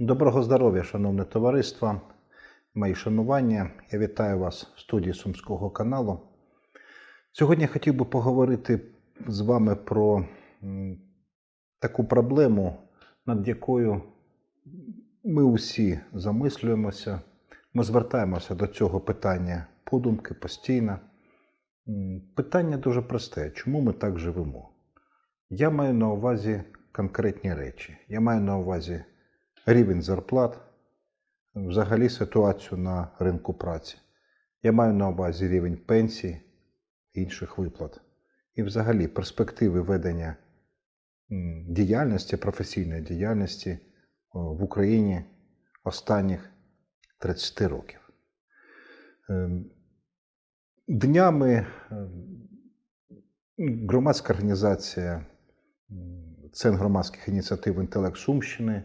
Доброго здоров'я, шановне товариство, мої шанування. Я вітаю вас в студії Сумського каналу. Сьогодні я хотів би поговорити з вами про таку проблему, над якою ми усі замислюємося. Ми звертаємося до цього питання подумки постійно. Питання дуже просте: чому ми так живемо? Я маю на увазі конкретні речі. Я маю на увазі рівень зарплат, взагалі ситуацію на ринку праці. Я маю на увазі рівень пенсій, інших виплат. І взагалі перспективи ведення діяльності, професійної діяльності в Україні останніх 30 років. Ем, Днями ем, громадська організація Центр громадських ініціатив Інтелект Сумщини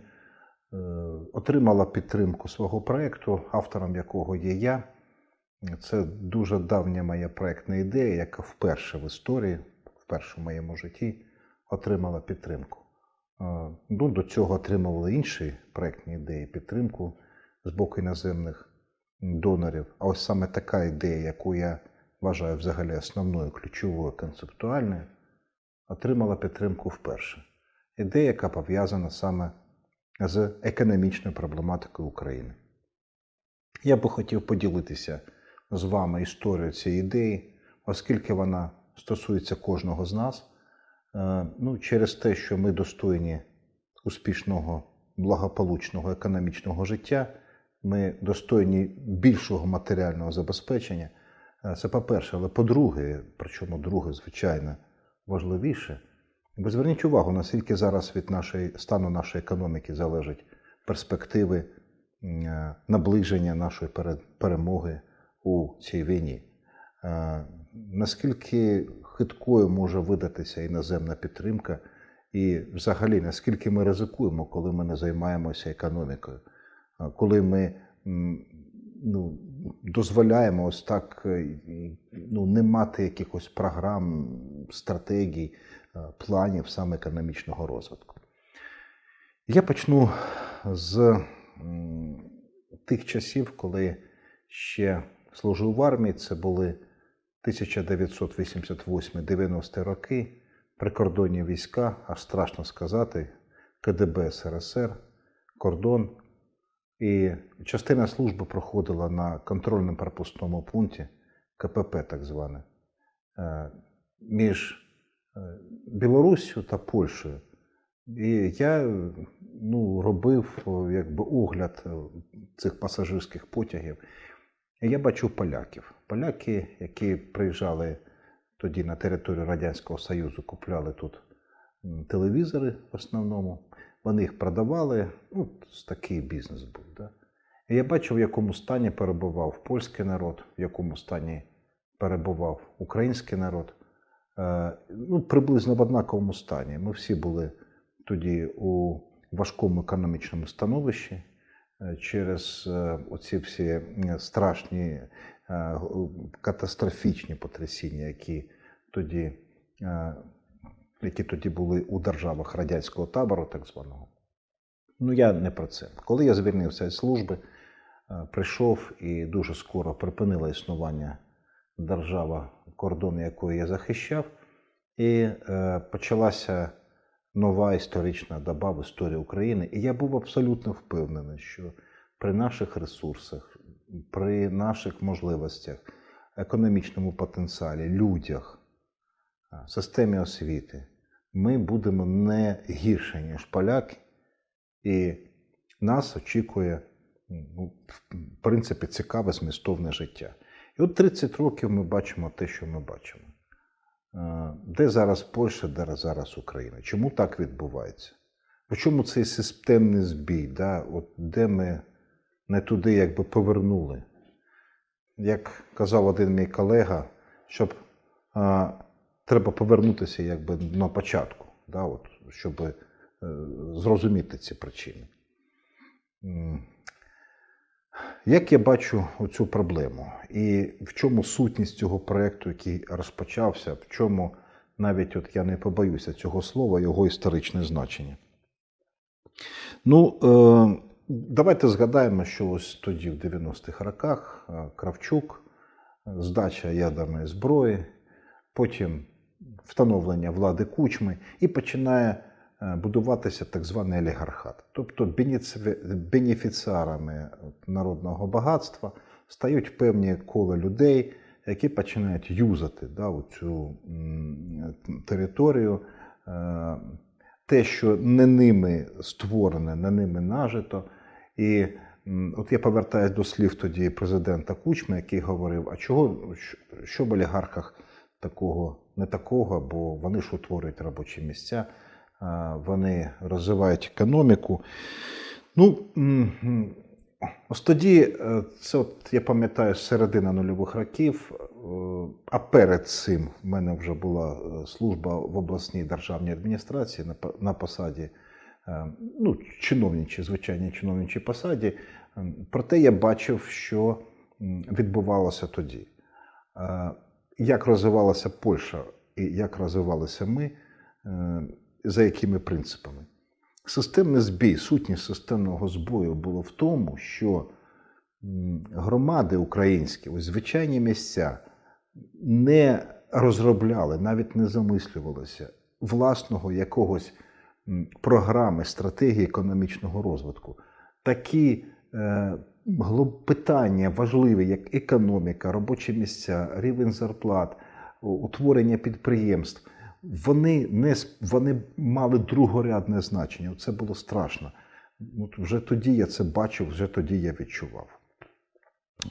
отримала підтримку свого проєкту, автором якого є я. Це дуже давня моя проєктна ідея, яка вперше в історії, вперше в моєму житті, отримала підтримку. Е, Ну, до цього отримували інші проєктні ідеї підтримку з боку іноземних донорів. А ось саме така ідея, яку я вважаю взагалі основною, ключовою, концептуальною, отримала підтримку вперше. Ідея, яка пов'язана саме з економічною проблематикою України. Я би хотів поділитися з вами історією цієї ідеї, оскільки вона стосується кожного з нас. Е, Ну, через те, що ми достойні успішного, благополучного економічного життя, ми достойні більшого матеріального забезпечення. Е, Це по-перше, але по-друге, причому друге, звичайно, важливіше. Ви зверніть увагу, наскільки зараз від нашої стану нашої економіки залежать перспективи е, наближення нашої перемоги у цій війні. Е, Наскільки хиткою може видатися іноземна підтримка, і взагалі наскільки ми ризикуємо, коли ми не займаємося економікою, Е, коли ми ну, дозволяємо ось так ну, не мати якихось програм, стратегій, планів саме економічного розвитку. Я почну з тих часів, коли ще служив в армії, це були 1988-90 роки, прикордонні війська, аж страшно сказати, КДБ СРСР, кордон. І частина служби проходила на контрольно-пропускному пункті КПП, так зване, е, між е, Білоруссю та Польщею. І я ну, робив якби, огляд е, цих пасажирських потягів. І я бачу поляків. Поляки, які приїжджали тоді на територію Радянського Союзу, купляли тут телевізори в основному. Вони їх продавали. Ну, такий бізнес був. Да? І я бачив, в якому стані перебував польський народ, в якому стані перебував український народ. Е, ну, приблизно в однаковому стані. Ми всі були тоді у важкому економічному становищі е, через е, оці всі страшні катастрофічні потрясіння, які тоді, які тоді були у державах радянського табору, так званого. Ну, я не про це. Коли я звільнився з служби, прийшов і дуже скоро припинила існування держава, кордон якої я захищав, і е, почалася нова історична доба в історії України. І я був абсолютно впевнений, що при наших ресурсах, при наших можливостях, економічному потенціалі, людях, е, системі освіти, ми будемо не гірше, ніж поляки, і нас очікує, ну, в принципі, цікаве змістовне життя. І от 30 років ми бачимо те, що ми бачимо. Е, Де зараз Польща, де зараз Україна? Чому так відбувається? Чому цей системний збій? Да? От де ми не туди якби повернули? Як казав один мій колега, щоб а, треба повернутися якби на початку, да? От, щоб е, зрозуміти ці причини. Як я бачу цю проблему, і в чому сутність цього проєкту, який розпочався, в чому навіть от я не побоюся цього слова, його історичне значення? Ну, е, Давайте згадаємо, що ось тоді, в 90-х роках, е, Кравчук, здача ядерної зброї, потім встановлення влади кучми і починає будуватися так званий олігархат. Тобто бенефіціарами народного багатства стають певні кола людей, які починають юзати да, цю територію. Е, Те, що не ними створене, не ними нажито. І от я повертаюсь до слів тоді президента Кучми, який говорив: а чого що- в олігархах такого, не такого, бо вони ж утворюють робочі місця, вони розвивають економіку. Ну, ось тоді, е, це от я пам'ятаю з середини нульових років, е, а перед цим в мене вже була е, служба в обласній державній адміністрації на, посаді, ну, чиновничій, звичайній чиновничій посаді. Проте я бачив, що відбувалося тоді. Як розвивалася Польща і як розвивалися ми, за якими принципами? Системний збій, сутність системного збою було в тому, що громади українські, ось звичайні місця, не розробляли, навіть не замислювалися власного якогось програми, стратегії економічного розвитку. Такі е, питання важливі, як економіка, робочі місця, рівень зарплат, утворення підприємств, вони, не, вони мали другорядне значення. Це було страшно. От вже тоді я це бачив, вже тоді я відчував.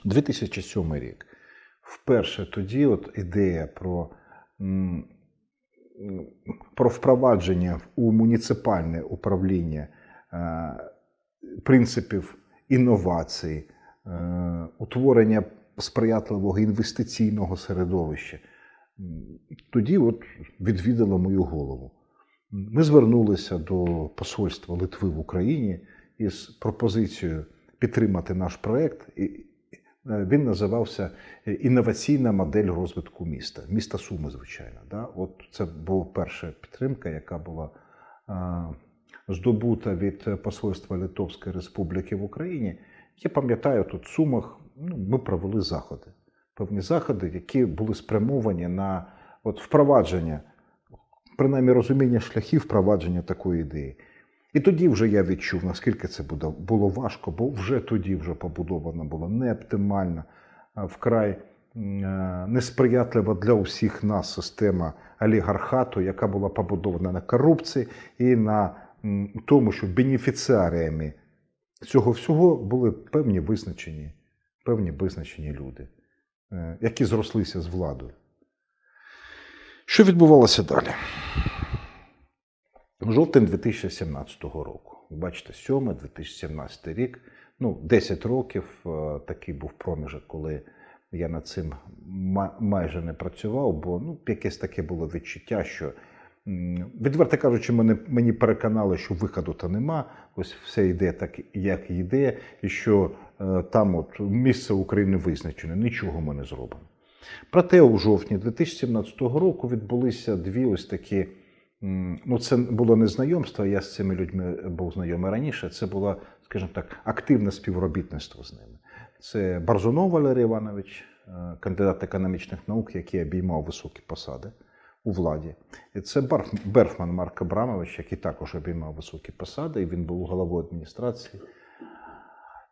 2007 рік. Вперше тоді от ідея про, про впровадження у муніципальне управління е, принципів інновацій, е, утворення сприятливого інвестиційного середовища. Тоді от відвідала мою голову. Ми звернулися до посольства Литви в Україні із пропозицією підтримати наш проект. Е, він називався е, Інноваційна модель розвитку міста. Міста Суми, звичайно. Да? От це була перша підтримка, яка була а, здобута від Посольства Литовської Республіки в Україні. Я пам'ятаю, тут в Сумах ну, ми провели заходи. Певні заходи, які були спрямовані на от, впровадження, принаймні розуміння шляхів впровадження такої ідеї. І тоді вже я відчув, наскільки це було важко, бо вже тоді вже побудована була неоптимальна, а вкрай е, несприятлива для усіх нас система олігархату, яка була побудована на корупції і на тому, що бенефіціаріями цього всього були певні визначені, певні визначені люди, е, які зрослися з владою. Що відбувалося далі? Жовтень 2017 року. Бачите, 7 2017 рік. Ну, 10 років е, такий був проміжок, коли я над цим майже не працював, бо ну, якесь таке було відчуття, що відверто кажучи, мене, мені переконали, що виходу то нема. Ось все йде так, як йде, і що е, там от місце України визначене, нічого ми не зробимо. Проте у жовтні 2017 року відбулися дві ось такі. Ну, це було не знайомство, я з цими людьми був знайомий раніше. Це було, скажімо так, активне співробітництво з ними. Це Барзунов Валерій Іванович, е, кандидат економічних наук, який обіймав високі посади у владі. І це Берфман Марк Абрамович, який також обіймав високі посади, і він був головою адміністрації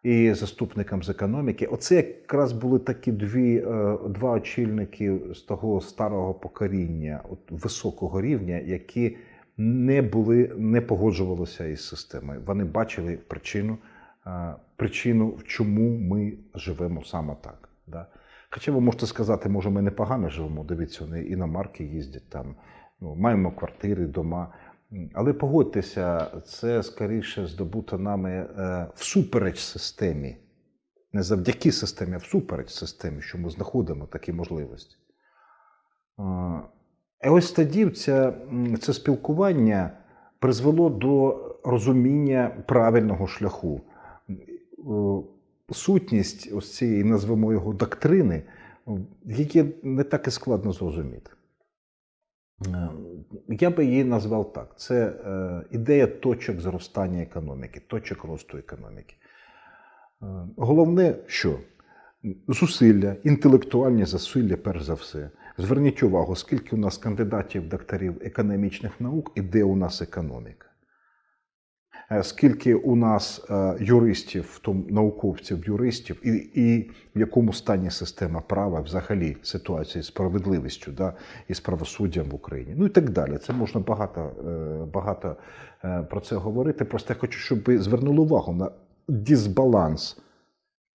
і заступником з економіки. Оце якраз були такі дві, е, два очільники з того старого покоління, от високого рівня, які не були, не погоджувалися із системою. Вони бачили причину, е, причину, чому ми живемо саме так. Да? Хоча ви можете сказати, може, ми непогано живемо, дивіться, вони іномарки їздять там, ну, маємо квартири, дома. Але погодьтеся, це скоріше здобуто нами е, всупереч системі. Не завдяки системі, а всупереч системі, що ми знаходимо такі можливості. Е, І ось тоді це, це спілкування призвело до розуміння правильного шляху. Е, Сутність ось цієї, назвемо його доктрини, її не так і складно зрозуміти. Я би її назвав так: це е, ідея точок зростання економіки, точок росту економіки. Е, Головне, що зусилля, інтелектуальні зусилля, перш за все. Зверніть увагу, скільки у нас кандидатів, докторів економічних наук і де у нас економіка. Е, Скільки у нас е, юристів, тому науковців, юристів, і, і в якому стані система права, взагалі ситуація з справедливістю да, і з правосуддям в Україні. Ну і так далі. Це можна багато, е, багато про це говорити. Просто я хочу, щоб ви звернули увагу на дисбаланс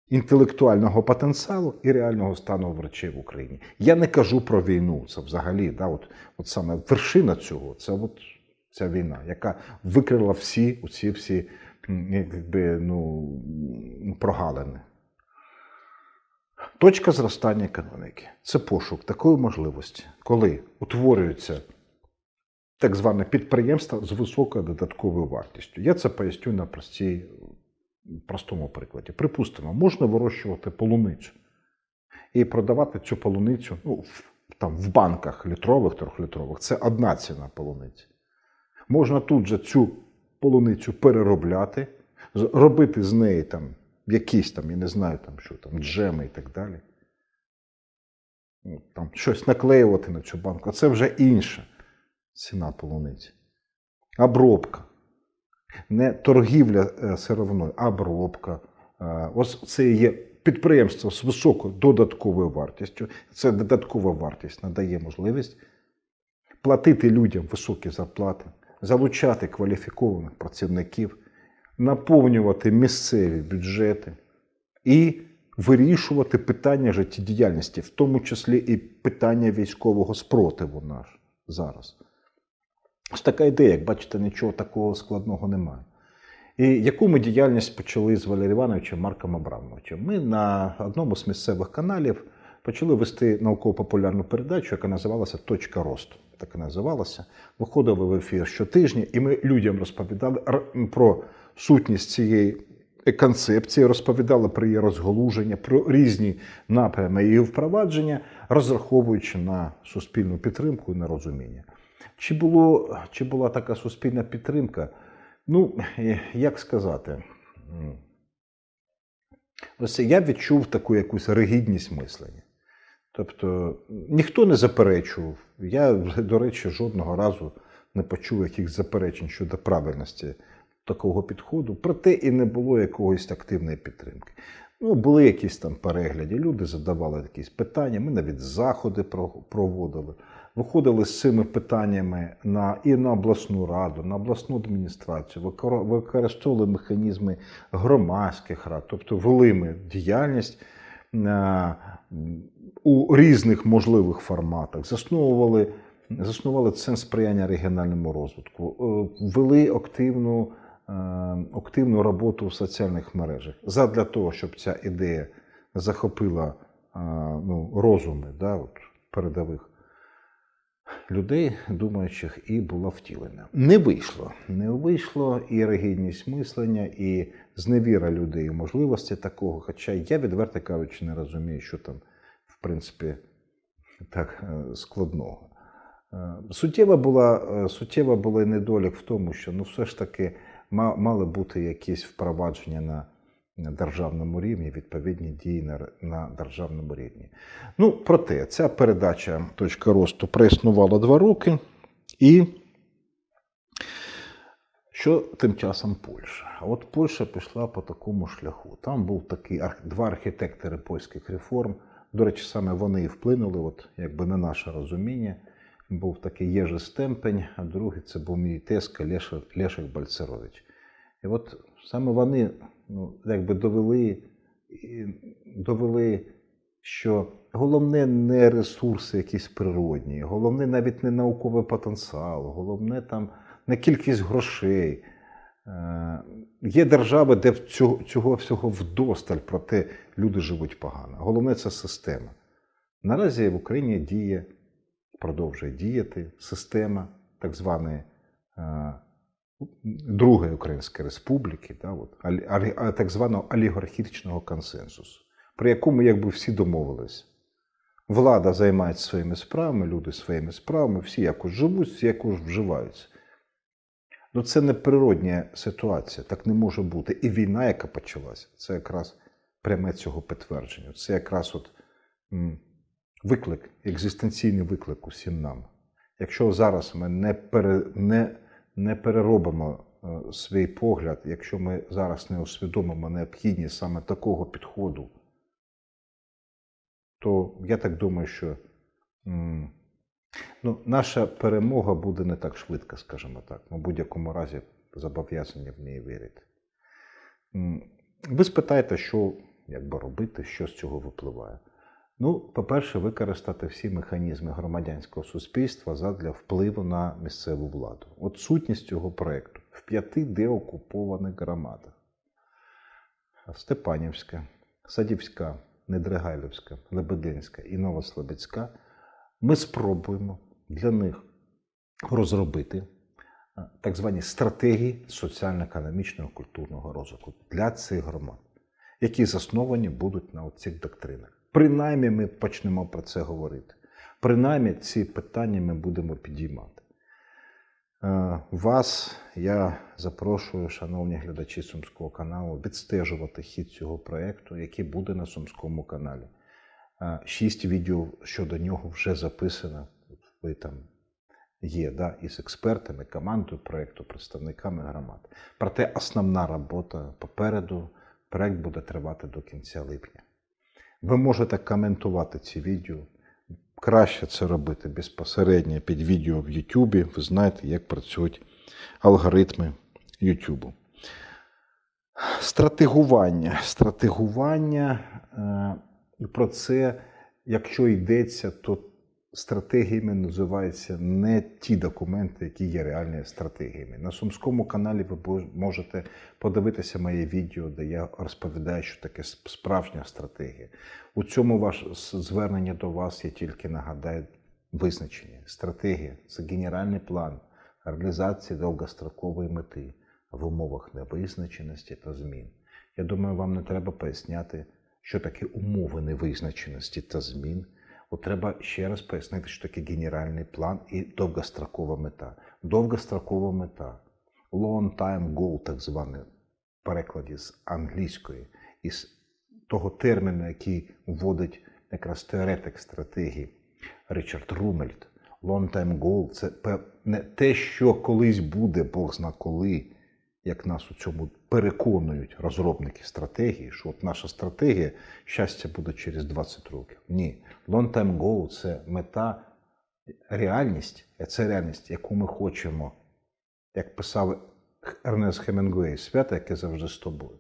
інтелектуального потенціалу і реального стану врачей в Україні. Я не кажу про війну. Це взагалі, да, от, от саме вершина цього, це от ця війна, яка викрила всі оці всі якби, ну, прогалини. Точка зростання економіки це пошук такої можливості, коли утворюється так зване підприємство з високою додатковою вартістю. Я це поясню на простій, простому прикладі. Припустимо, можна вирощувати полуницю і продавати цю полуницю ну, в, там, в банках літрових, трьохлітрових. Це одна ціна полуниці. Можна тут же цю полуницю переробляти, робити з неї там якісь там, я не знаю, там що там, джеми і так далі. Ну, Там щось наклеювати на цю банку. А це вже інша ціна полуниці. Обробка. Не торгівля е, сировиною, а обробка. Е, Ось це є підприємство з високою додатковою вартістю. Це додаткова вартість надає можливість платити людям високі зарплати, залучати кваліфікованих працівників, наповнювати місцеві бюджети і вирішувати питання життєдіяльності, в тому числі і питання військового спротиву наш зараз. Ось така ідея, як бачите, нічого такого складного немає. І яку ми діяльність почали з Валерієм Івановичем Марком Абрамовичем? Ми на одному з місцевих каналів почали вести науково-популярну передачу, яка називалася Точка росту. Так і називалася. Виходили в ефір щотижня, і ми людям розповідали про сутність цієї концепції, розповідали про її розголуження, про різні напрями її впровадження, розраховуючи на суспільну підтримку і на розуміння. Чи, було, чи була така суспільна підтримка? Ну, як сказати, ось я відчув таку якусь ригідність мислення. Тобто ніхто не заперечував. Я, до речі, жодного разу не почув якихось заперечень щодо правильності такого підходу, проте і не було якоїсь активної підтримки. Ну, були якісь там перегляди, люди задавали якісь питання, ми навіть заходи проводили. Виходили з цими питаннями на, і на обласну раду, на обласну адміністрацію, використовували механізми громадських рад, тобто вели ми діяльність у різних можливих форматах, засновували, заснували центр сприяння регіональному розвитку, е, вели активну, е, активну роботу в соціальних мережах. Задля того, щоб ця ідея захопила е, ну, розуми да, от, передових людей, думаючих, і була втілена. Не вийшло. Не вийшло і ригідність мислення, і зневіра людей у можливості такого. Хоча я, відверто кажучи, не розумію, що там, в принципі, так е, складного. Е, Суттєва була, е, суттєва була недолік в тому, що ну, все ж таки ма- мали бути якісь впровадження на державному рівні, відповідні дії на, на державному рівні. Ну, проте, ця передача точка росту проіснувала два роки, і що тим часом Польща? А от Польща пішла по такому шляху. Там був такий два архітектори польських реформ. До речі, саме вони і вплинули, от якби на наше розуміння. Був такий Єжи Стемпень, а другий це був мій тезка Лешек, Бальцерович. І от саме вони ну, якби довели, довели, що головне не ресурси якісь природні, головне навіть не науковий потенціал, головне там не кількість грошей. Е, Є держави, де цього, цього всього вдосталь, проте люди живуть погано. Головне це система. Наразі в Україні діє, продовжує діяти система так званої е, Другої Української Республіки, да, от, а, так званого олігархічного консенсусу, при якому якби всі домовились. Влада займається своїми справами, люди своїми справами, всі якось живуть, всі якось вживаються. Ну це не природня ситуація, так не може бути. І війна, яка почалася, це якраз пряме цього підтвердження. Це якраз от виклик, екзистенційний виклик усім нам. Якщо зараз ми не, пере, не, не переробимо е, свій погляд, якщо ми зараз не усвідомимо необхідність саме такого підходу, то я так думаю, що ну, наша перемога буде не так швидко, скажімо так. Ми в будь-якому разі зобов'язані в неї вірити. Ви спитаєте, що якби робити, що з цього випливає. Ну, по-перше, використати всі механізми громадянського суспільства задля впливу на місцеву владу. От сутність цього проєкту в п'яти деокупованих громадах: Степанівська, Садівська, Недригайлівська, Лебединська і Новослобідська. Ми спробуємо для них розробити е, так звані стратегії соціально-економічного культурного розвитку для цих громад, які засновані будуть на цих доктринах. Принаймні ми почнемо про це говорити. Принаймні ці питання ми будемо підіймати. Е, Вас я запрошую, шановні глядачі Сумського каналу, відстежувати хід цього проєкту, який буде на Сумському каналі. Е, Шість відео щодо нього вже записано. Ви там є, да, із експертами, командою проєкту, представниками громад. Проте основна робота попереду, проєкт буде тривати до кінця липня. Ви можете коментувати ці відео. Краще це робити безпосередньо під відео в Ютубі. Ви знаєте, як працюють алгоритми YouTube. Стратегування. Стратегування. е, про це, якщо йдеться, то стратегіями називаються не ті документи, які є реальними стратегіями. На Сумському каналі ви можете подивитися моє відео, де я розповідаю, що таке справжня стратегія. У цьому ваш звернення до вас я тільки нагадаю визначення. Стратегія це генеральний план реалізації довгострокової мети в умовах невизначеності та змін. Я думаю, вам не треба поясняти, що таке умови невизначеності та змін. От треба ще раз пояснити, що таке генеральний план і довгострокова мета. Довгострокова мета, long time goal, так званий перекладі з англійської, із того терміну, який вводить якраз теоретик стратегії Річард Румельт. Long time goal – це не те, що колись буде, Бог зна коли, як нас у цьому переконують розробники стратегії, що от наша стратегія щастя буде через 20 років. Ні. Long time goal – це мета, реальність, а це реальність, яку ми хочемо, як писав Ернест Хемінгуей, свято, яке завжди з тобою.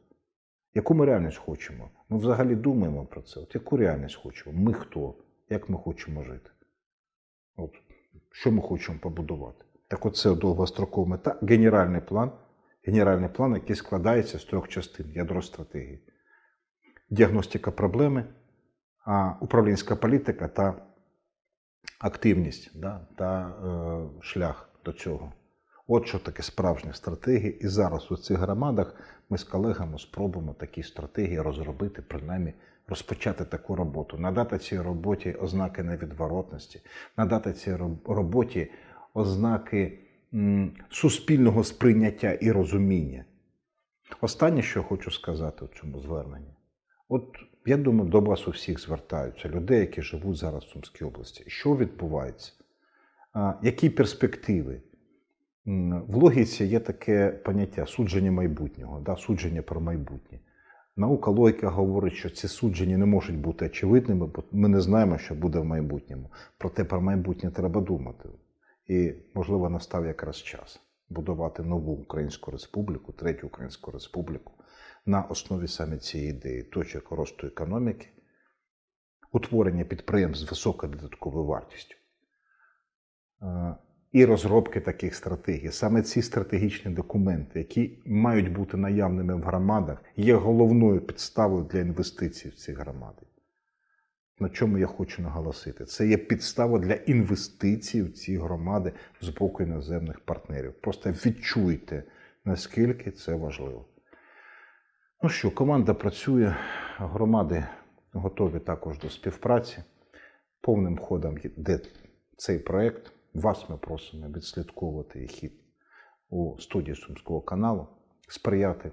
Яку ми реальність хочемо? Ми взагалі думаємо про це. От яку реальність хочемо? Ми хто? Як ми хочемо жити? От, що ми хочемо побудувати? Так от це довгострокова мета, генеральний план, генеральний план, який складається з трьох частин ядро стратегії. Діагностика проблеми, управлінська політика та активність да, та е, шлях до цього. От що таке справжня стратегія. І зараз у цих громадах ми з колегами спробуємо такі стратегії розробити, принаймні розпочати таку роботу, надати цій роботі ознаки невідворотності, надати цій роботі ознаки суспільного сприйняття і розуміння. Останнє, що хочу сказати у цьому зверненні. От я думаю, до вас у всіх звертаються людей, які живуть зараз в Сумській області. Що відбувається? Які перспективи? В логіці є таке поняття судження майбутнього, да, судження про майбутнє. Наука логіка говорить, що ці судження не можуть бути очевидними, бо ми не знаємо, що буде в майбутньому. Проте про майбутнє треба думати. І, можливо, настав якраз час будувати нову Українську республіку, третю Українську республіку на основі саме цієї ідеї точок росту економіки, утворення підприємств з високою додатковою вартістю е, і розробки таких стратегій. Саме ці стратегічні документи, які мають бути наявними в громадах, є головною підставою для інвестицій в ці громади. На чому я хочу наголосити? Це є підстава для інвестицій в ці громади з боку іноземних партнерів. Просто відчуйте, наскільки це важливо. Ну що, команда працює, громади готові також до співпраці. повним ходом йде цей проект. Вас ми просимо відслідковувати хід у студії Сумського каналу, сприяти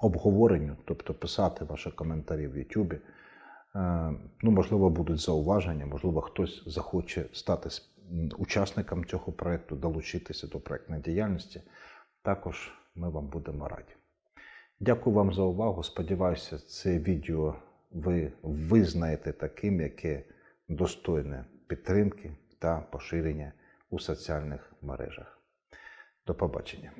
обговоренню, тобто писати ваші коментарі в Ютубі. Е, Ну, можливо, будуть зауваження, можливо, хтось захоче стати учасником цього проекту, долучитися до проектної діяльності. Також ми вам будемо раді. Дякую вам за увагу. Сподіваюся, це відео ви визнаєте таким, яке достойне підтримки та поширення у соціальних мережах. До побачення.